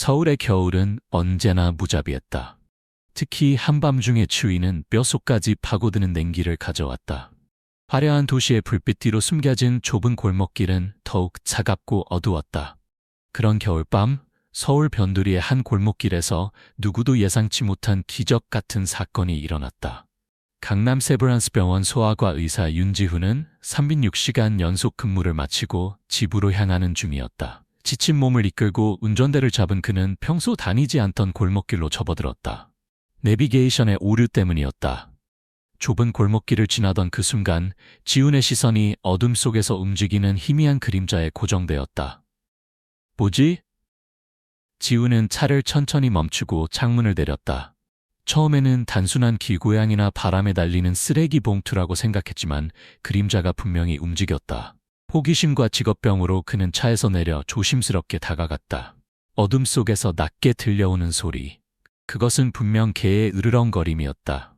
서울의 겨울은 언제나 무자비했다. 특히 한밤중의 추위는 뼛속까지 파고드는 냉기를 가져왔다. 화려한 도시의 불빛 뒤로 숨겨진 좁은 골목길은 더욱 차갑고 어두웠다. 그런 겨울밤, 서울 변두리의 한 골목길에서 누구도 예상치 못한 기적 같은 사건이 일어났다. 강남 세브란스 병원 소아과 의사 윤지훈은 306시간 연속 근무를 마치고 집으로 향하는 중이었다. 지친 몸을 이끌고 운전대를 잡은 그는 평소 다니지 않던 골목길로 접어들었다. 내비게이션의 오류 때문이었다. 좁은 골목길을 지나던 그 순간 지훈의 시선이 어둠 속에서 움직이는 희미한 그림자에 고정되었다. 뭐지? 지훈은 차를 천천히 멈추고 창문을 내렸다. 처음에는 단순한 길고양이나 바람에 달리는 쓰레기 봉투라고 생각했지만 그림자가 분명히 움직였다. 호기심과 직업병으로 그는 차에서 내려 조심스럽게 다가갔다. 어둠 속에서 낮게 들려오는 소리. 그것은 분명 개의 으르렁거림이었다.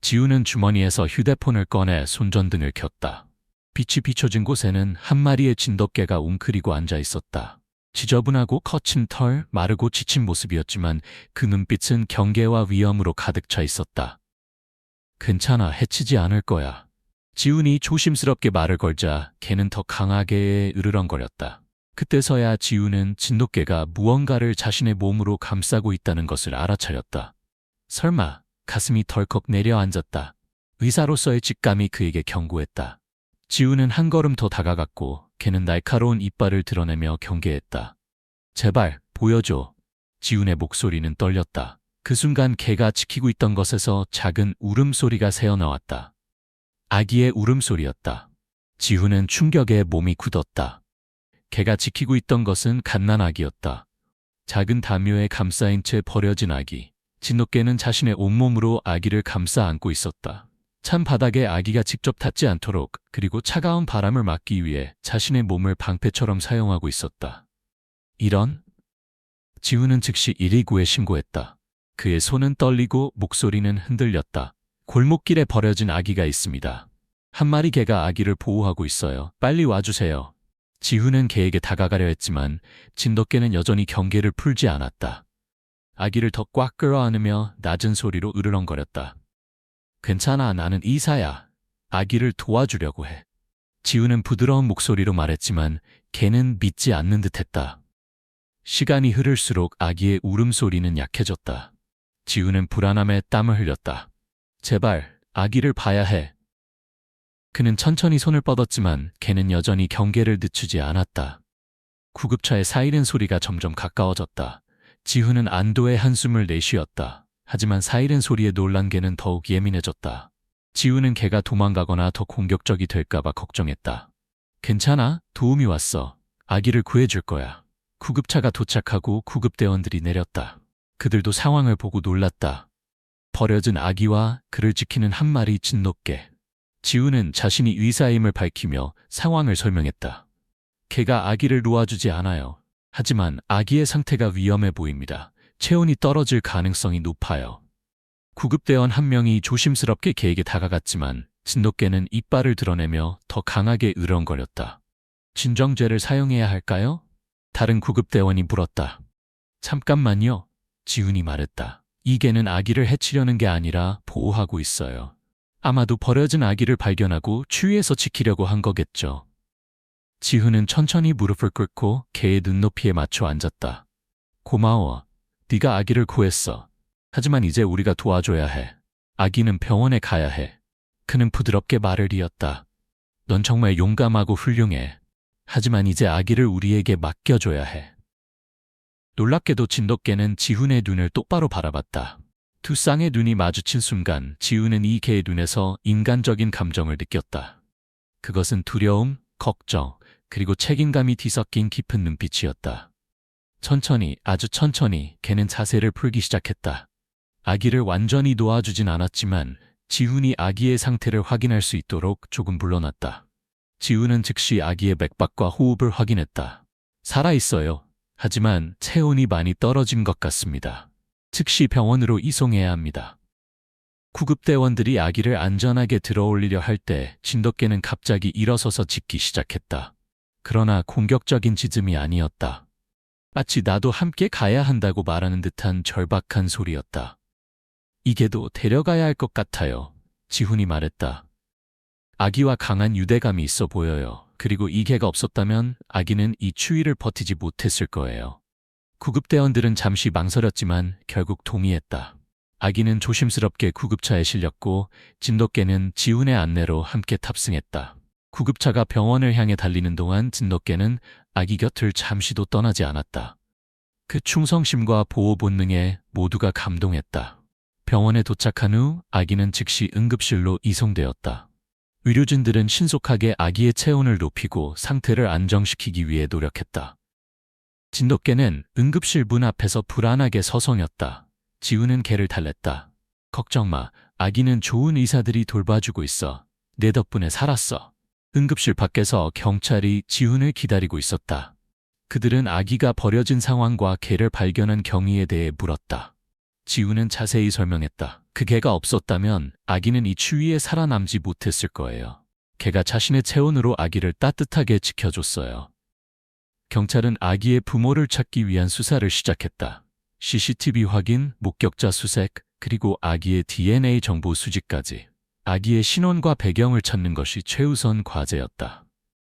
지우는 주머니에서 휴대폰을 꺼내 손전등을 켰다. 빛이 비춰진 곳에는 한 마리의 진돗개가 웅크리고 앉아 있었다. 지저분하고 거친 털, 마르고 지친 모습이었지만 그 눈빛은 경계와 위험으로 가득 차 있었다. 괜찮아, 해치지 않을 거야. 지훈이 조심스럽게 말을 걸자 개는 더 강하게 으르렁거렸다. 그때서야 지훈은 진돗개가 무언가를 자신의 몸으로 감싸고 있다는 것을 알아차렸다. 설마 가슴이 덜컥 내려앉았다. 의사로서의 직감이 그에게 경고했다. 지훈은 한 걸음 더 다가갔고 개는 날카로운 이빨을 드러내며 경계했다. 제발 보여줘. 지훈의 목소리는 떨렸다. 그 순간 개가 지키고 있던 것에서 작은 울음소리가 새어나왔다. 아기의 울음소리였다. 지훈은 충격에 몸이 굳었다. 개가 지키고 있던 것은 갓난 아기였다. 작은 담요에 감싸인 채 버려진 아기. 진돗개는 자신의 온몸으로 아기를 감싸 안고 있었다. 찬 바닥에 아기가 직접 닿지 않도록 그리고 차가운 바람을 막기 위해 자신의 몸을 방패처럼 사용하고 있었다. 이런 지훈은 즉시 119에 신고했다. 그의 손은 떨리고 목소리는 흔들렸다. 골목길에 버려진 아기가 있습니다. 한 마리 개가 아기를 보호하고 있어요. 빨리 와주세요. 지훈은 개에게 다가가려 했지만 진돗개는 여전히 경계를 풀지 않았다. 아기를 더 꽉 끌어안으며 낮은 소리로 으르렁거렸다. 괜찮아, 나는 이사야. 아기를 도와주려고 해. 지우는 부드러운 목소리로 말했지만 개는 믿지 않는 듯 했다. 시간이 흐를수록 아기의 울음소리는 약해졌다. 지우는 불안함에 땀을 흘렸다. 제발, 아기를 봐야 해. 그는 천천히 손을 뻗었지만 개는 여전히 경계를 늦추지 않았다. 구급차의 사이렌 소리가 점점 가까워졌다. 지훈은 안도의 한숨을 내쉬었다. 하지만 사이렌 소리에 놀란 개는 더욱 예민해졌다. 지훈은 개가 도망가거나 더 공격적이 될까봐 걱정했다. 괜찮아, 도움이 왔어. 아기를 구해줄 거야. 구급차가 도착하고 구급대원들이 내렸다. 그들도 상황을 보고 놀랐다. 버려진 아기와 그를 지키는 한 마리 진돗개. 지훈은 자신이 의사임을 밝히며 상황을 설명했다. 개가 아기를 놓아주지 않아요. 하지만 아기의 상태가 위험해 보입니다. 체온이 떨어질 가능성이 높아요. 구급대원 한 명이 조심스럽게 개에게 다가갔지만 진돗개는 이빨을 드러내며 더 강하게 으렁거렸다. 진정제를 사용해야 할까요? 다른 구급대원이 물었다. 잠깐만요. 지훈이 말했다. 이 개는 아기를 해치려는 게 아니라 보호하고 있어요. 아마도 버려진 아기를 발견하고 추위에서 지키려고 한 거겠죠. 지훈은 천천히 무릎을 꿇고 개의 눈높이에 맞춰 앉았다. 고마워. 네가 아기를 구했어. 하지만 이제 우리가 도와줘야 해. 아기는 병원에 가야 해. 그는 부드럽게 말을 이었다. 넌 정말 용감하고 훌륭해. 하지만 이제 아기를 우리에게 맡겨줘야 해. 놀랍게도 진돗개는 지훈의 눈을 똑바로 바라봤다. 두 쌍의 눈이 마주친 순간 지훈은 이 개의 눈에서 인간적인 감정을 느꼈다. 그것은 두려움, 걱정, 그리고 책임감이 뒤섞인 깊은 눈빛이었다. 천천히, 아주 천천히 개는 자세를 풀기 시작했다. 아기를 완전히 놓아주진 않았지만 지훈이 아기의 상태를 확인할 수 있도록 조금 물러났다. 지훈은 즉시 아기의 맥박과 호흡을 확인했다. 살아있어요. 하지만 체온이 많이 떨어진 것 같습니다. 즉시 병원으로 이송해야 합니다. 구급대원들이 아기를 안전하게 들어올리려 할 때 진돗개는 갑자기 일어서서 짖기 시작했다. 그러나 공격적인 짖음이 아니었다. 마치 나도 함께 가야 한다고 말하는 듯한 절박한 소리였다. 이게도 데려가야 할 것 같아요. 지훈이 말했다. 아기와 강한 유대감이 있어 보여요. 그리고 이 개가 없었다면 아기는 이 추위를 버티지 못했을 거예요. 구급대원들은 잠시 망설였지만 결국 동의했다. 아기는 조심스럽게 구급차에 실렸고 진돗개는 지훈의 안내로 함께 탑승했다. 구급차가 병원을 향해 달리는 동안 진돗개는 아기 곁을 잠시도 떠나지 않았다. 그 충성심과 보호 본능에 모두가 감동했다. 병원에 도착한 후 아기는 즉시 응급실로 이송되었다. 의료진들은 신속하게 아기의 체온을 높이고 상태를 안정시키기 위해 노력했다. 진돗개는 응급실 문 앞에서 불안하게 서성였다. 지우는 개를 달랬다. 걱정 마. 아기는 좋은 의사들이 돌봐주고 있어. 내 덕분에 살았어. 응급실 밖에서 경찰이 지훈을 기다리고 있었다. 그들은 아기가 버려진 상황과 개를 발견한 경위에 대해 물었다. 지훈은 자세히 설명했다. 그 개가 없었다면 아기는 이 추위에 살아남지 못했을 거예요. 개가 자신의 체온으로 아기를 따뜻하게 지켜줬어요. 경찰은 아기의 부모를 찾기 위한 수사를 시작했다. CCTV 확인, 목격자 수색, 그리고 아기의 DNA 정보 수집까지. 아기의 신원과 배경을 찾는 것이 최우선 과제였다.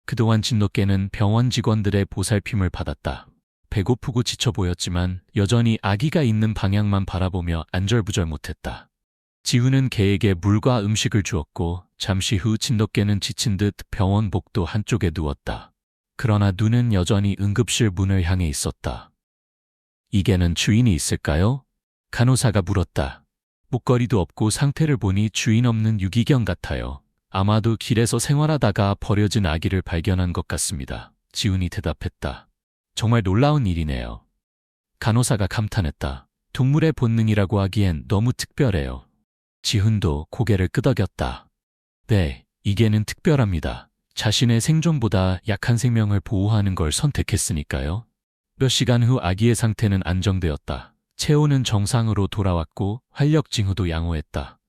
그동안 진돗개는 병원 직원들의 보살핌을 받았다. 배고프고 지쳐 보였지만 여전히 아기가 있는 방향만 바라보며 안절부절 못했다. 지훈은 개에게 물과 음식을 주었고 잠시 후 진돗개는 지친 듯 병원 복도 한쪽에 누웠다. 그러나 눈은 여전히 응급실 문을 향해 있었다. 이 개는 주인이 있을까요? 간호사가 물었다. 목걸이도 없고 상태를 보니 주인 없는 유기견 같아요. 아마도 길에서 생활하다가 버려진 아기를 발견한 것 같습니다. 지훈이 대답했다. 정말 놀라운 일이네요. 간호사가 감탄했다. 동물의 본능이라고 하기엔 너무 특별해요. 지훈도 고개를 끄덕였다. 네, 이게는 특별합니다. 자신의 생존보다 약한 생명을 보호하는 걸 선택했으니까요. 몇 시간 후 아기의 상태는 안정되었다. 체온은 정상으로 돌아왔고 활력 징후도 양호했다.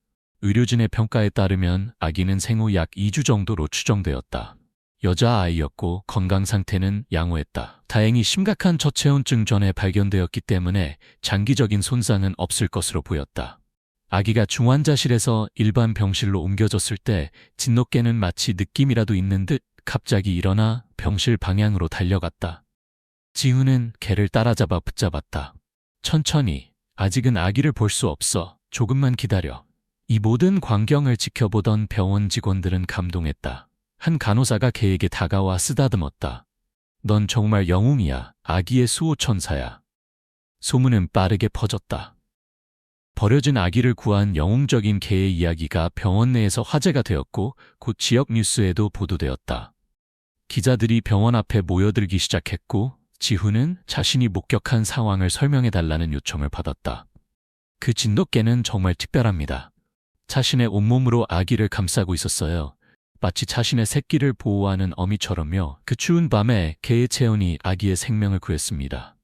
의료진의 평가에 따르면 아기는 생후 약 2주 정도로 추정되었다. 여자아이였고 건강 상태는 양호했다. 다행히 심각한 저체온증 전에 발견되었기 때문에 장기적인 손상은 없을 것으로 보였다. 아기가 중환자실에서 일반 병실로 옮겨졌을 때 진돗개는 마치 느낌이라도 있는 듯 갑자기 일어나 병실 방향으로 달려갔다. 지훈은 개를 따라잡아 붙잡았다. 천천히. 아직은 아기를 볼 수 없어. 조금만 기다려. 이 모든 광경을 지켜보던 병원 직원들은 감동했다. 한 간호사가 개에게 다가와 쓰다듬었다. 넌 정말 영웅이야. 아기의 수호천사야. 소문은 빠르게 퍼졌다. 버려진 아기를 구한 영웅적인 개의 이야기가 병원 내에서 화제가 되었고 곧 지역 뉴스에도 보도되었다. 기자들이 병원 앞에 모여들기 시작했고 지훈은 자신이 목격한 상황을 설명해 달라는 요청을 받았다. 그 진돗개는 정말 특별합니다. 자신의 온몸으로 아기를 감싸고 있었어요. 마치 자신의 새끼를 보호하는 어미처럼요. 그 추운 밤에 개의 체온이 아기의 생명을 구했습니다.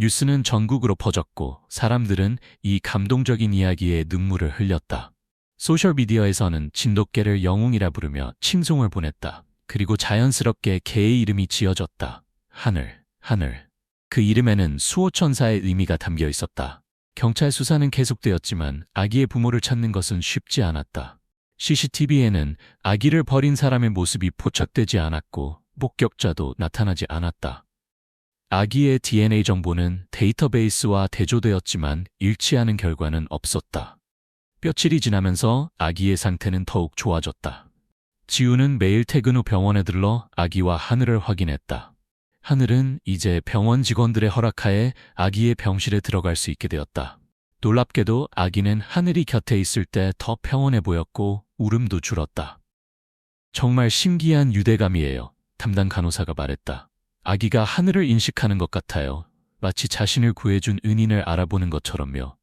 뉴스는 전국으로 퍼졌고 사람들은 이 감동적인 이야기에 눈물을 흘렸다. 소셜미디어에서는 진돗개를 영웅이라 부르며 칭송을 보냈다. 그리고 자연스럽게 개의 이름이 지어졌다. 하늘, 하늘. 그 이름에는 수호천사의 의미가 담겨 있었다. 경찰 수사는 계속되었지만 아기의 부모를 찾는 것은 쉽지 않았다. CCTV에는 아기를 버린 사람의 모습이 포착되지 않았고 목격자도 나타나지 않았다. 아기의 DNA 정보는 데이터베이스와 대조되었지만 일치하는 결과는 없었다. 며칠이 지나면서 아기의 상태는 더욱 좋아졌다. 지우는 매일 퇴근 후 병원에 들러 아기와 하늘을 확인했다. 하늘은 이제 병원 직원들의 허락하에 아기의 병실에 들어갈 수 있게 되었다. 놀랍게도 아기는 하늘이 곁에 있을 때 더 평온해 보였고 울음도 줄었다. 정말 신기한 유대감이에요. 담당 간호사가 말했다. 아기가 하늘을 인식하는 것 같아요. 마치 자신을 구해준 은인을 알아보는 것처럼요.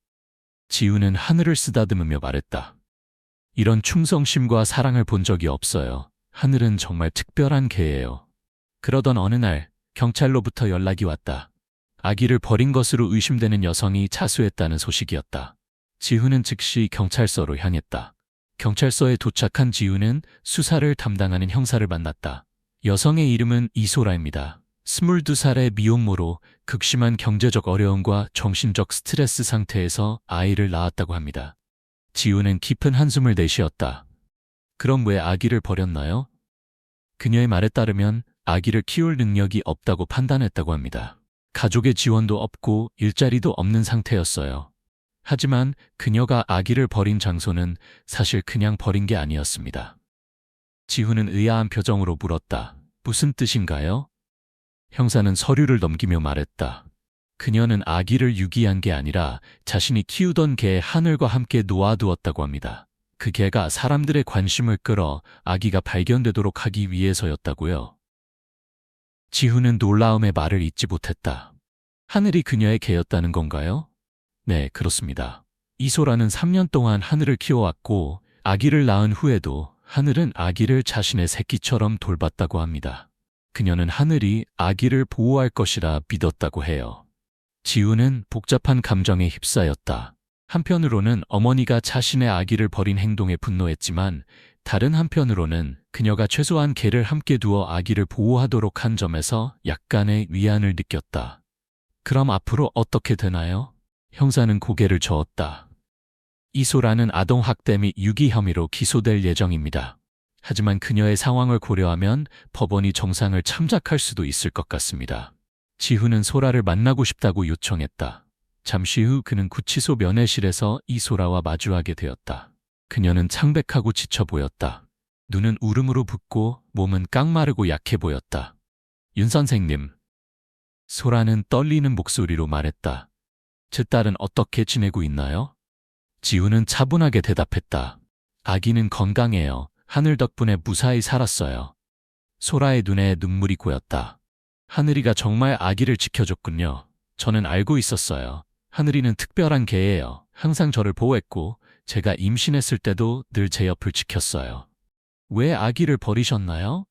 지우는 하늘을 쓰다듬으며 말했다. 이런 충성심과 사랑을 본 적이 없어요. 하늘은 정말 특별한 개예요. 그러던 어느 날 경찰로부터 연락이 왔다. 아기를 버린 것으로 의심되는 여성이 자수했다는 소식이었다. 지우는 즉시 경찰서로 향했다. 경찰서에 도착한 지우는 수사를 담당하는 형사를 만났다. 여성의 이름은 이소라입니다. 22살의 미혼모로 극심한 경제적 어려움과 정신적 스트레스 상태에서 아이를 낳았다고 합니다. 지우는 깊은 한숨을 내쉬었다. 그럼 왜 아기를 버렸나요? 그녀의 말에 따르면 아기를 키울 능력이 없다고 판단했다고 합니다. 가족의 지원도 없고 일자리도 없는 상태였어요. 하지만 그녀가 아기를 버린 장소는 사실 그냥 버린 게 아니었습니다. 지훈은 의아한 표정으로 물었다. 무슨 뜻인가요? 형사는 서류를 넘기며 말했다. 그녀는 아기를 유기한 게 아니라 자신이 키우던 개 하늘과 함께 놓아두었다고 합니다. 그 개가 사람들의 관심을 끌어 아기가 발견되도록 하기 위해서였다고요. 지훈은 놀라움의 말을 잇지 못했다. 하늘이 그녀의 개였다는 건가요? 네, 그렇습니다. 이소라는 3년 동안 하늘을 키워왔고 아기를 낳은 후에도 하늘은 아기를 자신의 새끼처럼 돌봤다고 합니다. 그녀는 하늘이 아기를 보호할 것이라 믿었다고 해요. 지우는 복잡한 감정에 휩싸였다. 한편으로는 어머니가 자신의 아기를 버린 행동에 분노했지만 다른 한편으로는 그녀가 최소한 개를 함께 두어 아기를 보호하도록 한 점에서 약간의 위안을 느꼈다. 그럼 앞으로 어떻게 되나요? 형사는 고개를 저었다. 이소라는 아동학대 및 유기 혐의로 기소될 예정입니다. 하지만 그녀의 상황을 고려하면 법원이 정상을 참작할 수도 있을 것 같습니다. 지훈은 소라를 만나고 싶다고 요청했다. 잠시 후 그는 구치소 면회실에서 이소라와 마주하게 되었다. 그녀는 창백하고 지쳐 보였다. 눈은 울음으로 붓고 몸은 깡마르고 약해 보였다. 윤 선생님. 소라는 떨리는 목소리로 말했다. 제 딸은 어떻게 지내고 있나요? 지우는 차분하게 대답했다. 아기는 건강해요. 하늘 덕분에 무사히 살았어요. 소라의 눈에 눈물이 고였다. 하늘이가 정말 아기를 지켜줬군요. 저는 알고 있었어요. 하늘이는 특별한 개예요. 항상 저를 보호했고 제가 임신했을 때도 늘 제 옆을 지켰어요. 왜 아기를 버리셨나요?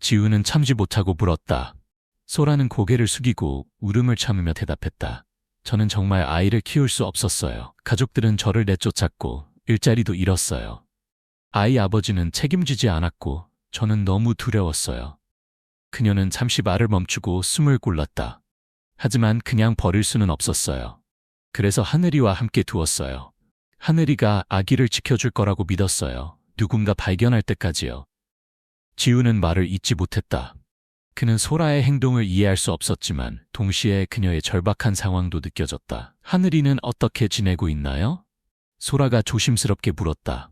지우는 참지 못하고 물었다. 소라는 고개를 숙이고 울음을 참으며 대답했다. 저는 정말 아이를 키울 수 없었어요. 가족들은 저를 내쫓았고 일자리도 잃었어요. 아이 아버지는 책임지지 않았고 저는 너무 두려웠어요. 그녀는 잠시 말을 멈추고 숨을 골랐다. 하지만 그냥 버릴 수는 없었어요. 그래서 하늘이와 함께 두었어요. 하늘이가 아기를 지켜줄 거라고 믿었어요. 누군가 발견할 때까지요. 지우는 말을 잊지 못했다. 그는 소라의 행동을 이해할 수 없었지만 동시에 그녀의 절박한 상황도 느껴졌다. 하늘이는 어떻게 지내고 있나요? 소라가 조심스럽게 물었다.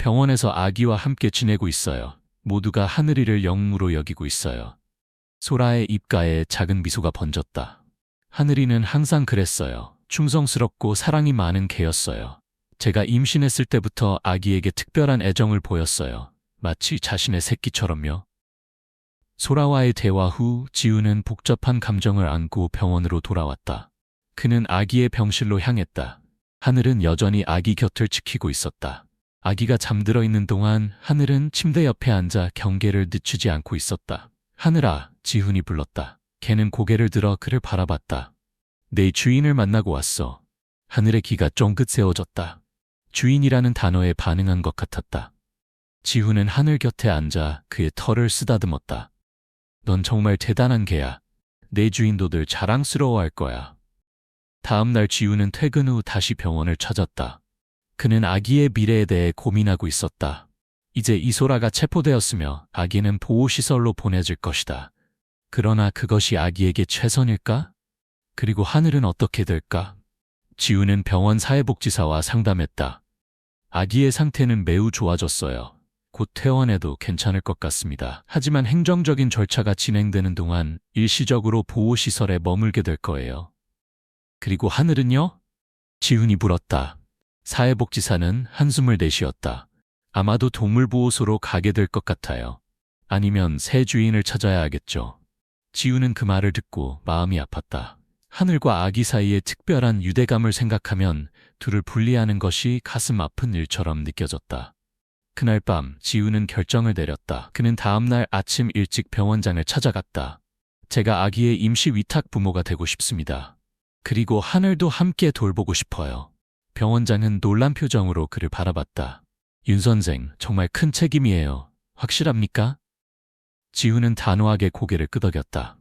병원에서 아기와 함께 지내고 있어요. 모두가 하늘이를 영웅으로 여기고 있어요. 소라의 입가에 작은 미소가 번졌다. 하늘이는 항상 그랬어요. 충성스럽고 사랑이 많은 개였어요. 제가 임신했을 때부터 아기에게 특별한 애정을 보였어요. 마치 자신의 새끼처럼요. 소라와의 대화 후 지우는 복잡한 감정을 안고 병원으로 돌아왔다. 그는 아기의 병실로 향했다. 하늘은 여전히 아기 곁을 지키고 있었다. 아기가 잠들어 있는 동안 하늘은 침대 옆에 앉아 경계를 늦추지 않고 있었다. 하늘아, 지훈이 불렀다. 걔는 고개를 들어 그를 바라봤다. 내 주인을 만나고 왔어. 하늘의 귀가 쫑긋 세워졌다. 주인이라는 단어에 반응한 것 같았다. 지훈은 하늘 곁에 앉아 그의 털을 쓰다듬었다. 넌 정말 대단한 개야. 내 주인도 늘 자랑스러워할 거야. 다음 날 지훈은 퇴근 후 다시 병원을 찾았다. 그는 아기의 미래에 대해 고민하고 있었다. 이제 이소라가 체포되었으며 아기는 보호시설로 보내질 것이다. 그러나 그것이 아기에게 최선일까? 그리고 하늘은 어떻게 될까? 지우는 병원 사회복지사와 상담했다. 아기의 상태는 매우 좋아졌어요. 곧 퇴원해도 괜찮을 것 같습니다. 하지만 행정적인 절차가 진행되는 동안 일시적으로 보호시설에 머물게 될 거예요. 그리고 하늘은요? 지훈이 물었다. 사회복지사는 한숨을 내쉬었다. 아마도 동물보호소로 가게 될 것 같아요. 아니면 새 주인을 찾아야 하겠죠. 지우는 그 말을 듣고 마음이 아팠다. 하늘과 아기 사이의 특별한 유대감을 생각하면 둘을 분리하는 것이 가슴 아픈 일처럼 느껴졌다. 그날 밤 지우는 결정을 내렸다. 그는 다음날 아침 일찍 병원장을 찾아갔다. 제가 아기의 임시 위탁 부모가 되고 싶습니다. 그리고 하늘도 함께 돌보고 싶어요. 병원장은 놀란 표정으로 그를 바라봤다. 윤 선생, 정말 큰 책임이에요. 확실합니까? 지우는 단호하게 고개를 끄덕였다.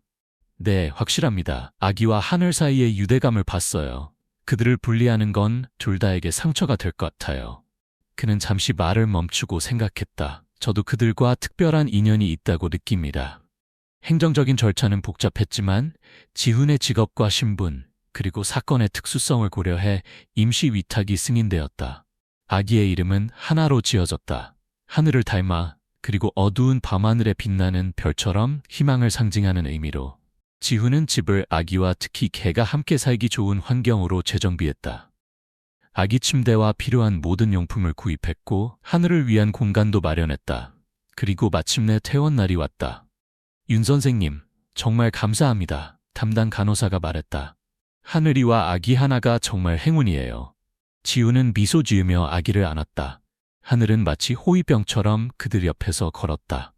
네, 확실합니다. 아기와 하늘 사이의 유대감을 봤어요. 그들을 분리하는 건 둘 다에게 상처가 될 것 같아요. 그는 잠시 말을 멈추고 생각했다. 저도 그들과 특별한 인연이 있다고 느낍니다. 행정적인 절차는 복잡했지만 지훈의 직업과 신분, 그리고 사건의 특수성을 고려해 임시 위탁이 승인되었다. 아기의 이름은 하나로 지어졌다. 하늘을 닮아 그리고 어두운 밤하늘에 빛나는 별처럼 희망을 상징하는 의미로 지훈은 집을 아기와 특히 개가 함께 살기 좋은 환경으로 재정비했다. 아기 침대와 필요한 모든 용품을 구입했고 하늘을 위한 공간도 마련했다. 그리고 마침내 퇴원 날이 왔다. 윤 선생님, 정말 감사합니다. 담당 간호사가 말했다. 하늘이와 아기 하나가 정말 행운이에요. 지우는 미소 지으며 아기를 안았다. 하늘은 마치 호위병처럼 그들 옆에서 걸었다.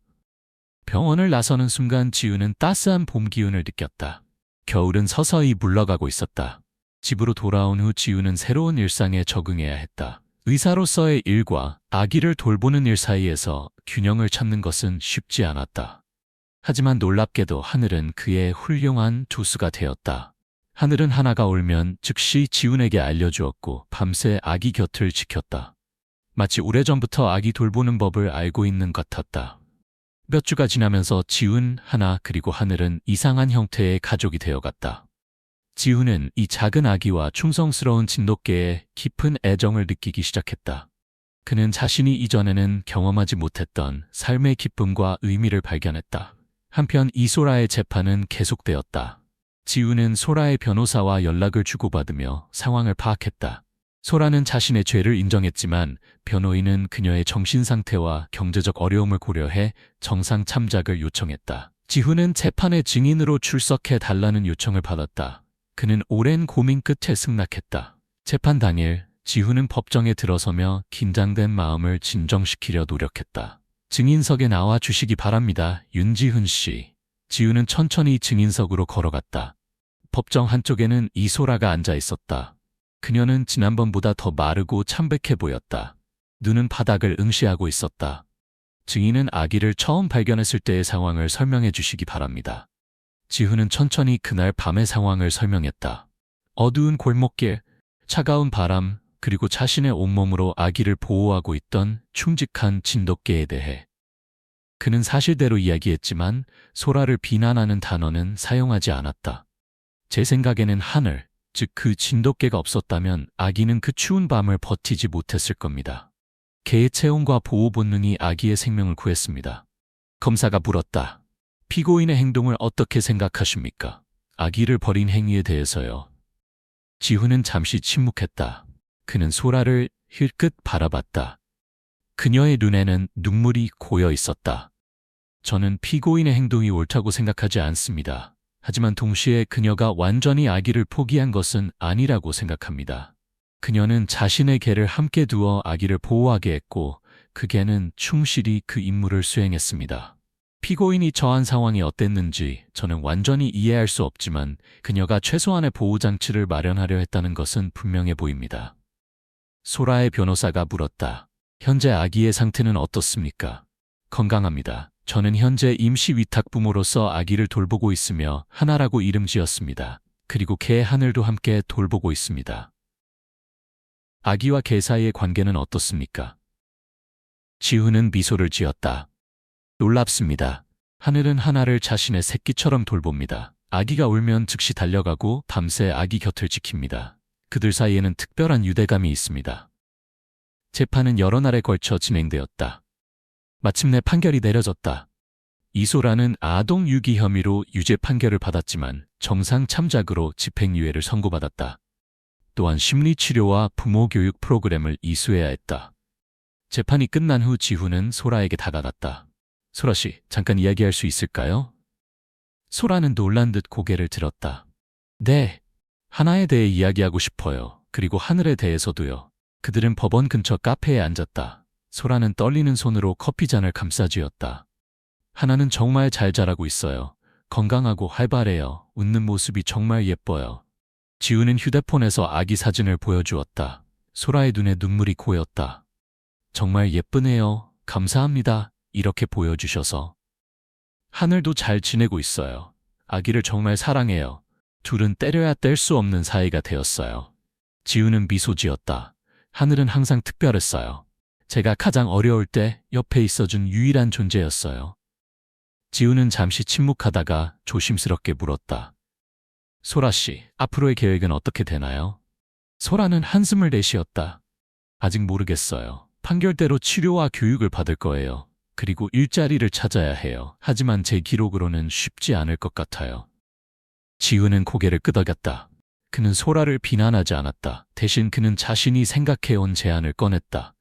병원을 나서는 순간 지우는 따스한 봄 기운을 느꼈다. 겨울은 서서히 물러가고 있었다. 집으로 돌아온 후 지우는 새로운 일상에 적응해야 했다. 의사로서의 일과 아기를 돌보는 일 사이에서 균형을 찾는 것은 쉽지 않았다. 하지만 놀랍게도 하늘은 그의 훌륭한 조수가 되었다. 하늘은 하나가 울면 즉시 지훈에게 알려주었고 밤새 아기 곁을 지켰다. 마치 오래전부터 아기 돌보는 법을 알고 있는 것 같았다. 몇 주가 지나면서 지훈, 하나, 그리고 하늘은 이상한 형태의 가족이 되어갔다. 지훈은 이 작은 아기와 충성스러운 진돗개에 깊은 애정을 느끼기 시작했다. 그는 자신이 이전에는 경험하지 못했던 삶의 기쁨과 의미를 발견했다. 한편 이소라의 재판은 계속되었다. 지우는 소라의 변호사와 연락을 주고받으며 상황을 파악했다. 소라는 자신의 죄를 인정했지만 변호인은 그녀의 정신 상태와 경제적 어려움을 고려해 정상 참작을 요청했다. 지훈은 재판의 증인으로 출석해 달라는 요청을 받았다. 그는 오랜 고민 끝에 승낙했다. 재판 당일 지훈은 법정에 들어서며 긴장된 마음을 진정시키려 노력했다. 증인석에 나와 주시기 바랍니다. 윤지훈 씨. 지훈은 천천히 증인석으로 걸어갔다. 법정 한쪽에는 이소라가 앉아 있었다. 그녀는 지난번보다 더 마르고 참백해 보였다. 눈은 바닥을 응시하고 있었다. 증인은 아기를 처음 발견했을 때의 상황을 설명해 주시기 바랍니다. 지훈은 천천히 그날 밤의 상황을 설명했다. 어두운 골목길, 차가운 바람, 그리고 자신의 온몸으로 아기를 보호하고 있던 충직한 진돗개에 대해. 그는 사실대로 이야기했지만 소라를 비난하는 단어는 사용하지 않았다. 제 생각에는 하늘, 즉 그 진돗개가 없었다면 아기는 그 추운 밤을 버티지 못했을 겁니다. 개의 체온과 보호 본능이 아기의 생명을 구했습니다. 검사가 물었다. 피고인의 행동을 어떻게 생각하십니까? 아기를 버린 행위에 대해서요. 지훈은 잠시 침묵했다. 그는 소라를 힐끗 바라봤다. 그녀의 눈에는 눈물이 고여 있었다. 저는 피고인의 행동이 옳다고 생각하지 않습니다. 하지만 동시에 그녀가 완전히 아기를 포기한 것은 아니라고 생각합니다. 그녀는 자신의 개를 함께 두어 아기를 보호하게 했고 그 개는 충실히 그 임무를 수행했습니다. 피고인이 처한 상황이 어땠는지 저는 완전히 이해할 수 없지만 그녀가 최소한의 보호장치를 마련하려 했다는 것은 분명해 보입니다. 소라의 변호사가 물었다. 현재 아기의 상태는 어떻습니까? 건강합니다. 저는 현재 임시 위탁 부모로서 아기를 돌보고 있으며 하나라고 이름 지었습니다. 그리고 개 하늘도 함께 돌보고 있습니다. 아기와 개 사이의 관계는 어떻습니까? 지훈은 미소를 지었다. 놀랍습니다. 하늘은 하나를 자신의 새끼처럼 돌봅니다. 아기가 울면 즉시 달려가고 밤새 아기 곁을 지킵니다. 그들 사이에는 특별한 유대감이 있습니다. 재판은 여러 날에 걸쳐 진행되었다. 마침내 판결이 내려졌다. 이소라는 아동 유기 혐의로 유죄 판결을 받았지만 정상 참작으로 집행유예를 선고받았다. 또한 심리치료와 부모 교육 프로그램을 이수해야 했다. 재판이 끝난 후 지훈은 소라에게 다가갔다. 소라 씨, 잠깐 이야기할 수 있을까요? 소라는 놀란 듯 고개를 들었다. 네, 하나에 대해 이야기하고 싶어요. 그리고 하늘에 대해서도요. 그들은 법원 근처 카페에 앉았다. 소라는 떨리는 손으로 커피잔을 감싸쥐었다. 하나는 정말 잘 자라고 있어요. 건강하고 활발해요. 웃는 모습이 정말 예뻐요. 지우는 휴대폰에서 아기 사진을 보여주었다. 소라의 눈에 눈물이 고였다. 정말 예쁘네요. 감사합니다. 이렇게 보여주셔서. 하늘도 잘 지내고 있어요. 아기를 정말 사랑해요. 둘은 때려야 뗄 수 없는 사이가 되었어요. 지우는 미소 지었다. 하늘은 항상 특별했어요. 제가 가장 어려울 때 옆에 있어준 유일한 존재였어요. 지우는 잠시 침묵하다가 조심스럽게 물었다. 소라 씨, 앞으로의 계획은 어떻게 되나요? 소라는 한숨을 내쉬었다. 아직 모르겠어요. 판결대로 치료와 교육을 받을 거예요. 그리고 일자리를 찾아야 해요. 하지만 제 기록으로는 쉽지 않을 것 같아요. 지우는 고개를 끄덕였다. 그는 소라를 비난하지 않았다. 대신 그는 자신이 생각해온 제안을 꺼냈다.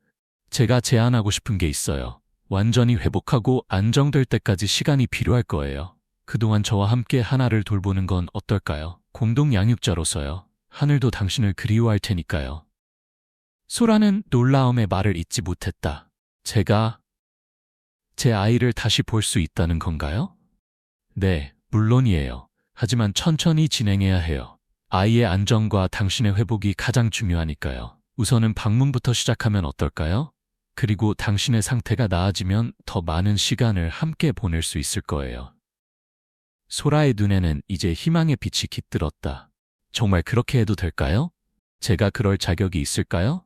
제가 제안하고 싶은 게 있어요. 완전히 회복하고 안정될 때까지 시간이 필요할 거예요. 그동안 저와 함께 하나를 돌보는 건 어떨까요? 공동 양육자로서요. 하늘도 당신을 그리워할 테니까요. 소라는 놀라움의 말을 잇지 못했다. 제가 제 아이를 다시 볼 수 있다는 건가요? 네, 물론이에요. 하지만 천천히 진행해야 해요. 아이의 안정과 당신의 회복이 가장 중요하니까요. 우선은 방문부터 시작하면 어떨까요? 그리고 당신의 상태가 나아지면 더 많은 시간을 함께 보낼 수 있을 거예요. 소라의 눈에는 이제 희망의 빛이 깃들었다. 정말 그렇게 해도 될까요? 제가 그럴 자격이 있을까요?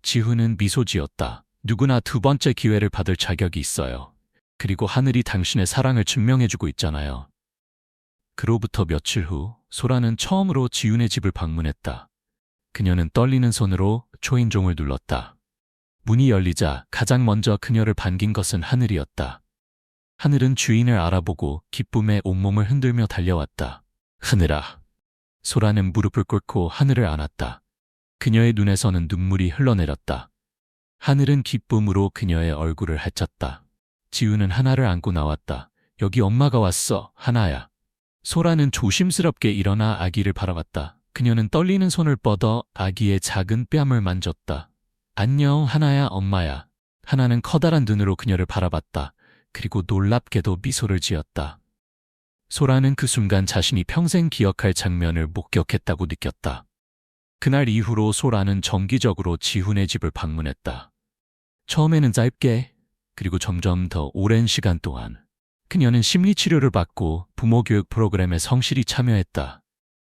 지훈은 미소 지었다. 누구나 두 번째 기회를 받을 자격이 있어요. 그리고 하늘이 당신의 사랑을 증명해주고 있잖아요. 그로부터 며칠 후 소라는 처음으로 지훈의 집을 방문했다. 그녀는 떨리는 손으로 초인종을 눌렀다. 문이 열리자 가장 먼저 그녀를 반긴 것은 하늘이었다. 하늘은 주인을 알아보고 기쁨에 온몸을 흔들며 달려왔다. 하늘아. 소라는 무릎을 꿇고 하늘을 안았다. 그녀의 눈에서는 눈물이 흘러내렸다. 하늘은 기쁨으로 그녀의 얼굴을 헤쳤다. 지우는 하나를 안고 나왔다. 여기 엄마가 왔어, 하나야. 소라는 조심스럽게 일어나 아기를 바라봤다. 그녀는 떨리는 손을 뻗어 아기의 작은 뺨을 만졌다. 안녕, 하나야, 엄마야. 하나는 커다란 눈으로 그녀를 바라봤다. 그리고 놀랍게도 미소를 지었다. 소라는 그 순간 자신이 평생 기억할 장면을 목격했다고 느꼈다. 그날 이후로 소라는 정기적으로 지훈의 집을 방문했다. 처음에는 짧게, 그리고 점점 더 오랜 시간 동안 그녀는 심리치료를 받고 부모교육 프로그램에 성실히 참여했다.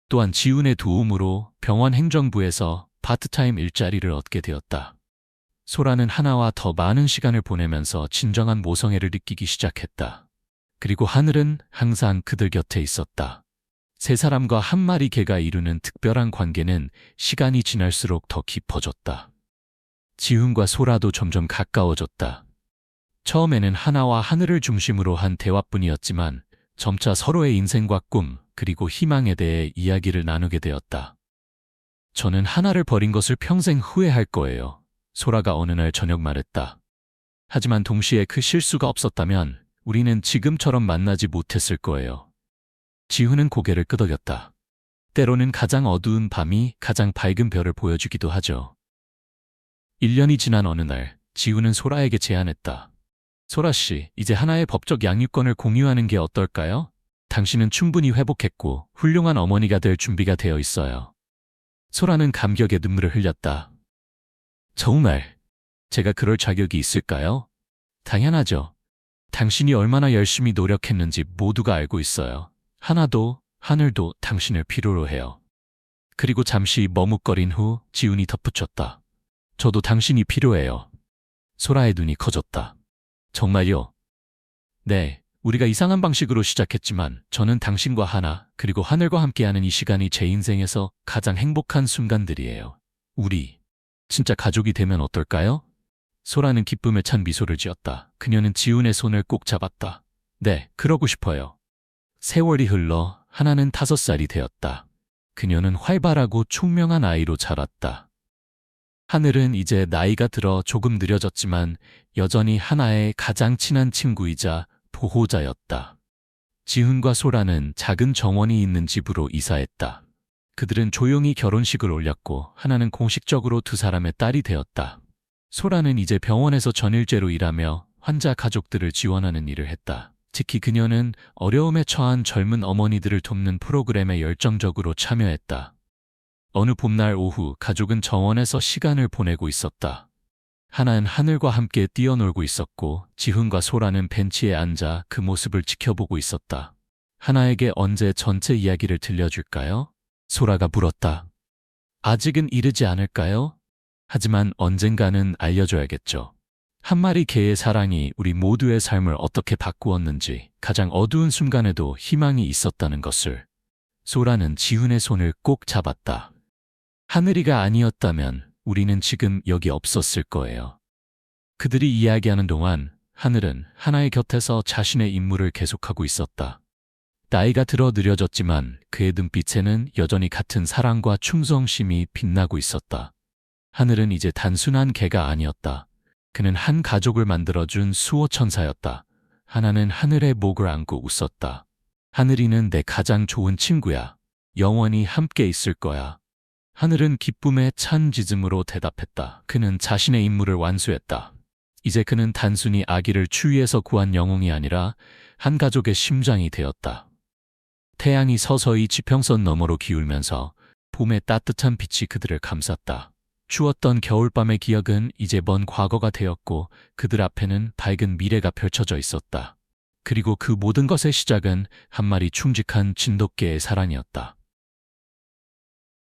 또한 지훈의 도움으로 병원 행정부에서 파트타임 일자리를 얻게 되었다. 소라는 하나와 더 많은 시간을 보내면서 진정한 모성애를 느끼기 시작했다. 그리고 하늘은 항상 그들 곁에 있었다. 세 사람과 한 마리 개가 이루는 특별한 관계는 시간이 지날수록 더 깊어졌다. 지훈과 소라도 점점 가까워졌다. 처음에는 하나와 하늘을 중심으로 한 대화뿐이었지만 점차 서로의 인생과 꿈, 그리고 희망에 대해 이야기를 나누게 되었다. 저는 하나를 버린 것을 평생 후회할 거예요. 소라가 어느 날 저녁 말했다. 하지만 동시에 그 실수가 없었다면 우리는 지금처럼 만나지 못했을 거예요. 지훈은 고개를 끄덕였다. 때로는 가장 어두운 밤이 가장 밝은 별을 보여주기도 하죠. 1년이 지난 어느 날, 지훈은 소라에게 제안했다. 소라 씨, 이제 하나의 법적 양육권을 공유하는 게 어떨까요? 당신은 충분히 회복했고 훌륭한 어머니가 될 준비가 되어 있어요. 소라는 감격의 눈물을 흘렸다. 정말 제가 그럴 자격이 있을까요? 당연하죠. 당신이 얼마나 열심히 노력했는지 모두가 알고 있어요. 하나도 하늘도 당신을 필요로 해요. 그리고 잠시 머뭇거린 후 지훈이 덧붙였다. 저도 당신이 필요해요. 소라의 눈이 커졌다. 정말요? 네, 우리가 이상한 방식으로 시작했지만 저는 당신과 하나, 그리고 하늘과 함께하는 이 시간이 제 인생에서 가장 행복한 순간들이에요. 우리, 진짜 가족이 되면 어떨까요? 소라는 기쁨에 찬 미소를 지었다. 그녀는 지훈의 손을 꼭 잡았다. 네, 그러고 싶어요. 세월이 흘러 하나는 다섯 살이 되었다. 그녀는 활발하고 총명한 아이로 자랐다. 하늘은 이제 나이가 들어 조금 느려졌지만 여전히 하나의 가장 친한 친구이자 보호자였다. 지훈과 소라는 작은 정원이 있는 집으로 이사했다. 그들은 조용히 결혼식을 올렸고 하나는 공식적으로 두 사람의 딸이 되었다. 소라는 이제 병원에서 전일제로 일하며 환자 가족들을 지원하는 일을 했다. 특히 그녀는 어려움에 처한 젊은 어머니들을 돕는 프로그램에 열정적으로 참여했다. 어느 봄날 오후 가족은 정원에서 시간을 보내고 있었다. 하나는 하늘과 함께 뛰어놀고 있었고 지훈과 소라는 벤치에 앉아 그 모습을 지켜보고 있었다. 하나에게 언제 전체 이야기를 들려줄까요? 소라가 물었다. 아직은 이르지 않을까요? 하지만 언젠가는 알려줘야겠죠. 한 마리 개의 사랑이 우리 모두의 삶을 어떻게 바꾸었는지 가장 어두운 순간에도 희망이 있었다는 것을 소라는 지훈의 손을 꼭 잡았다. 하늘이가 아니었다면 우리는 지금 여기 없었을 거예요. 그들이 이야기하는 동안 하늘은 하나의 곁에서 자신의 임무를 계속하고 있었다. 나이가 들어 느려졌지만 그의 눈빛에는 여전히 같은 사랑과 충성심이 빛나고 있었다. 하늘은 이제 단순한 개가 아니었다. 그는 한 가족을 만들어준 수호 천사였다. 하나는 하늘의 목을 안고 웃었다. 하늘이는 내 가장 좋은 친구야. 영원히 함께 있을 거야. 하늘은 기쁨에 찬 짖음으로 대답했다. 그는 자신의 임무를 완수했다. 이제 그는 단순히 아기를 추위에서 구한 영웅이 아니라 한 가족의 심장이 되었다. 태양이 서서히 지평선 너머로 기울면서 봄의 따뜻한 빛이 그들을 감쌌다. 추웠던 겨울밤의 기억은 이제 먼 과거가 되었고 그들 앞에는 밝은 미래가 펼쳐져 있었다. 그리고 그 모든 것의 시작은 한 마리 충직한 진돗개의 사랑이었다.